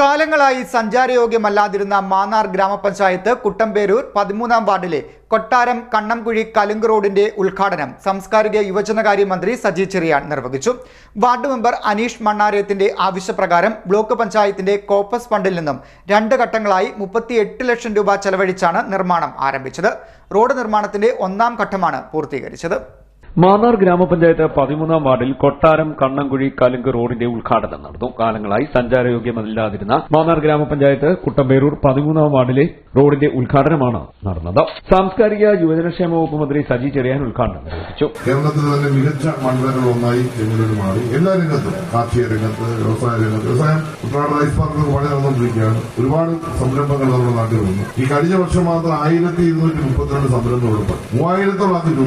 കാലങ്ങളായി സഞ്ചാരയോഗ്യമല്ലാതിരുന്ന മാന്നാർ ഗ്രാമപഞ്ചായത്ത് കുട്ടമ്പേരൂർ പതിമൂന്നാം വാർഡിലെ കൊട്ടാരം കണ്ണംകുഴി കലുങ്ക് റോഡിന്റെ ഉദ്ഘാടനം സാംസ്കാരിക യുവജനകാര്യ മന്ത്രി സജി ചെറിയാൻ നിർവഹിച്ചു. വാർഡ് മെമ്പർ അനീഷ് മണ്ണാരയത്തിന്റെ ആവശ്യപ്രകാരം ബ്ലോക്ക് പഞ്ചായത്തിന്റെ കോപ്പസ് ഫണ്ടിൽ നിന്നും രണ്ട് ഘട്ടങ്ങളായി മുപ്പത്തിയെട്ട് ലക്ഷം രൂപ ചെലവഴിച്ചാണ് നിർമ്മാണം ആരംഭിച്ചത്. റോഡ് നിർമ്മാണത്തിന്റെ ഒന്നാം ഘട്ടമാണ് പൂർത്തീകരിച്ചത്. മാന്നാർ ഗ്രാമപഞ്ചായത്ത് പതിമൂന്നാം വാർഡിൽ കൊട്ടാരം കണ്ണംകുഴി കലുങ്ക് റോഡിന്റെ ഉദ്ഘാടനം നടന്നു. കാലങ്ങളായി സഞ്ചാരയോഗ്യമല്ലാതിരുന്ന മാന്നാർ ഗ്രാമപഞ്ചായത്ത് കുട്ടമ്പേരൂർ പതിമൂന്നാം വാർഡിലെ റോഡിന്റെ ഉദ്ഘാടനമാണ് നടന്നത്. സാംസ്കാരിക യുവജനക്ഷേമ വകുപ്പ് മന്ത്രി സജി ചെറിയാൻ ഉദ്ഘാടനം നിർവഹിച്ചു. കേരളത്തിൽ തന്നെ മികച്ച മണ്ഡലങ്ങളൊന്നായി ചെങ്ങന്നൂർ മാറി. എല്ലാ രംഗത്തും. കാർഷിക രംഗത്ത് വ്യവസായ രംഗത്ത്. വ്യവസായം കുട്ടനാട് വളരെ നടന്നുകൊണ്ടിരിക്കുകയാണ്. ഒരുപാട് സംരംഭങ്ങൾ നമ്മുടെ നാട്ടിൽ വന്നു. ഈ കഴിഞ്ഞ വർഷം മാത്രം ആയിരത്തി ഇരുന്നൂറ്റി മുപ്പത്തിരണ്ട് മൂവായിരത്തോളം അതിൽ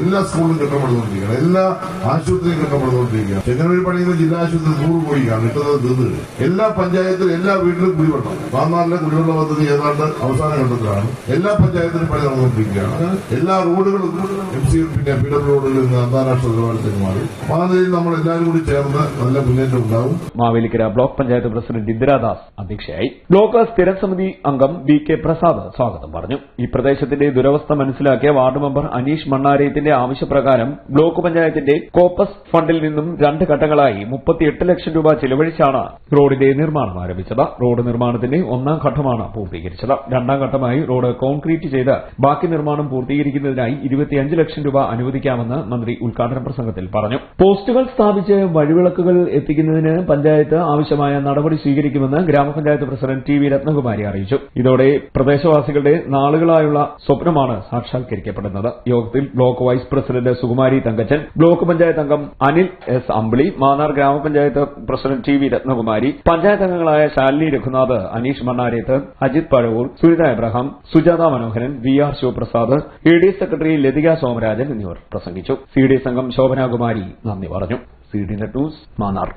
എല്ലാ സ്കൂളിലും കെട്ടപ്പെടുന്നുകൊണ്ടിരിക്കുകയാണ് എല്ലാ ആശുപത്രിയും കെട്ടപ്പെടുന്നുകൊണ്ടിരിക്കുകയാണ് ചെങ്ങന്നൂർ പണിയുന്ന ജില്ലാ ആശുപത്രി നൂറ് കോടിക്കാണ് കിട്ടുന്നത് തീർന്നു എല്ലാ പഞ്ചായത്തിലും എല്ലാ വീട്ടിലും കുടിവെള്ളം മാന്നാറിലെ കുടിവെള്ള പദ്ധതി ഏതാണ്ട് അവസാന ഘട്ടത്തിലാണ് എല്ലാ പഞ്ചായത്തിലും പണി നടന്നുകൊണ്ടിരിക്കുകയാണ് എല്ലാ റോഡുകളും എം സി പിന്നെ പി ഡബ്ല്യു റോഡുകളിൽ നിന്ന് അന്താരാഷ്ട്ര നിലവാരത്തേക്ക് മാറി നിലയിൽ നമ്മൾ എല്ലാവരും കൂടി ചേർന്ന് നല്ല മുന്നേറ്റം ഉണ്ടാവും മാവേലിക്കര ബ്ലോക്ക് പഞ്ചായത്ത് പ്രസിഡന്റ് ഇന്ദിരാദാസ് അധ്യക്ഷയായി ബ്ലോക്ക് സ്ഥിരം സമിതി അംഗം ബി കെ പ്രസാദ് സ്വാഗതം പറഞ്ഞു ഈ പ്രദേശത്തിന്റെ ദുരവസ്ഥ മനസ്സിലാക്കിയ വാർഡ് മെമ്പർ അനീഷ് മണ്ണാരയത്തിന്റെ ആവശ്യപ്രകാരം ബ്ലോക്ക് പഞ്ചായത്തിന്റെ കോപ്പസ് ഫണ്ടിൽ നിന്നും രണ്ട് ഘട്ടങ്ങളായി മുപ്പത്തിയെട്ട് ലക്ഷം രൂപ ചിലവഴിച്ചാണ് റോഡിന്റെ നിർമ്മാണം ആരംഭിച്ചത്. റോഡ് നിർമ്മാണത്തിന്റെ ഒന്നാം ഘട്ടമാണ് പൂർത്തീകരിച്ചത്. രണ്ടാം ഘട്ടമായി റോഡ് കോൺക്രീറ്റ് ചെയ്ത് ബാക്കി നിർമ്മാണം പൂർത്തീകരിക്കുന്നതിനായി ഇരുപത്തിയഞ്ച് ലക്ഷം രൂപ അനുവദിക്കാമെന്ന് മന്ത്രി ഉദ്ഘാടന പ്രസംഗത്തിൽ പറഞ്ഞു. പോസ്റ്റുകൾ സ്ഥാപിച്ച് വഴിവിളക്കുകൾ എത്തിക്കുന്നതിന് പഞ്ചായത്ത് ആവശ്യമായ നടപടി സ്വീകരിക്കുമെന്ന് ഗ്രാമപഞ്ചായത്ത് പ്രസിഡന്റ് ടി വി രത്നകുമാരി അറിയിച്ചു. ഇതോടെ പ്രദേശവാസികളുടെ നാളുകളായുള്ള സ്വപ്നമാണ് സാക്ഷാത്കരിക്കപ്പെടുന്നത്. യോഗത്തിൽ block vice president Sukumari Thankachan block panchayat അംഗം അനിൽ എസ് അമ്പിളി മാന്നാർ ഗ്രാമപഞ്ചായത്ത് president T V Ratnakumari panchayat അംഗങ്ങളായ Shalini Raghunath Aneesh Mannareth Ajith Pazhavoor Sunitha Abraham Sujatha Manoharan V R Sivaprasad A D secretary Lathika Somarajan എന്നിവർ പ്രസംഗിച്ചു. C D സംഘം ശോഭനാകുമാരി നന്ദി പറഞ്ഞു. C D net news Mannar.